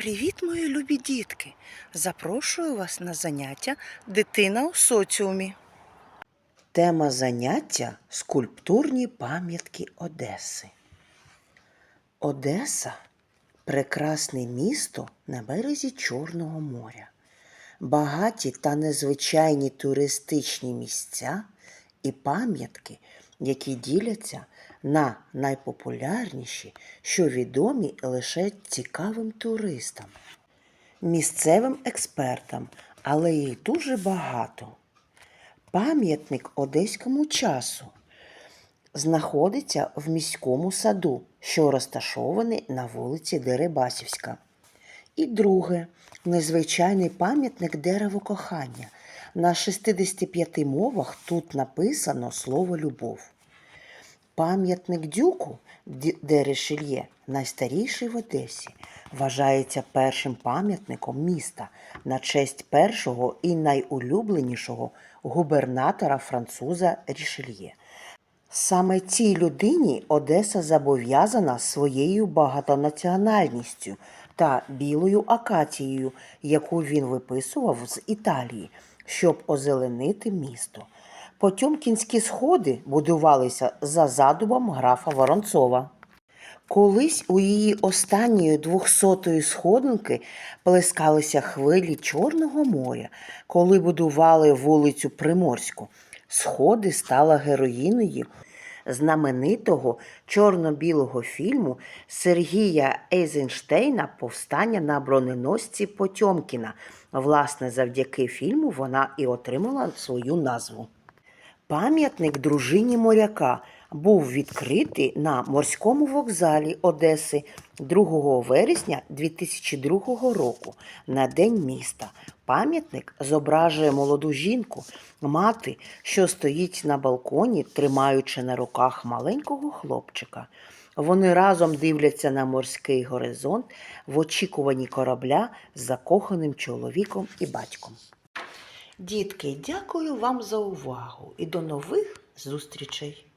Привіт, мої любі дітки! Запрошую вас на заняття Дитина у соціумі. Тема заняття скульптурні пам'ятки Одеси. Одеса прекрасне місто на березі Чорного моря. Багаті та незвичайні туристичні місця і пам'ятки, які діляться на найпопулярніші, що відомі лише цікавим туристам, місцевим експертам, але їх дуже багато. Пам'ятник одеському часу знаходиться в міському саду, що розташований на вулиці Дерибасівська. І друге незвичайний пам'ятник дерево кохання. На 65 мовах тут написано слово любов. Пам'ятник дюку де Ришельє, найстаріший в Одесі, вважається першим пам'ятником міста на честь першого і найулюбленішого губернатора француза Рішельє. Саме цій людині Одеса зобов'язана своєю багатонаціональністю та білою акацією, яку він виписував з Італії, щоб озеленити місто. Потьомкінські сходи будувалися за задумом графа Воронцова. Колись у її останньої двохсотої сходинки плескалися хвилі Чорного моря, коли будували вулицю Приморську. Сходи стала героїною знаменитого чорно-білого фільму Сергія Ейзенштейна Повстання на броненосці Потьомкіна. Власне, завдяки фільму вона і отримала свою назву. Пам'ятник дружині моряка був відкритий на морському вокзалі Одеси 2 вересня 2002 року на День міста. Пам'ятник зображує молоду жінку, мати, що стоїть на балконі, тримаючи на руках маленького хлопчика. Вони разом дивляться на морський горизонт в очікуванні корабля з закоханим чоловіком і батьком. Дітки, дякую вам за увагу і до нових зустрічей!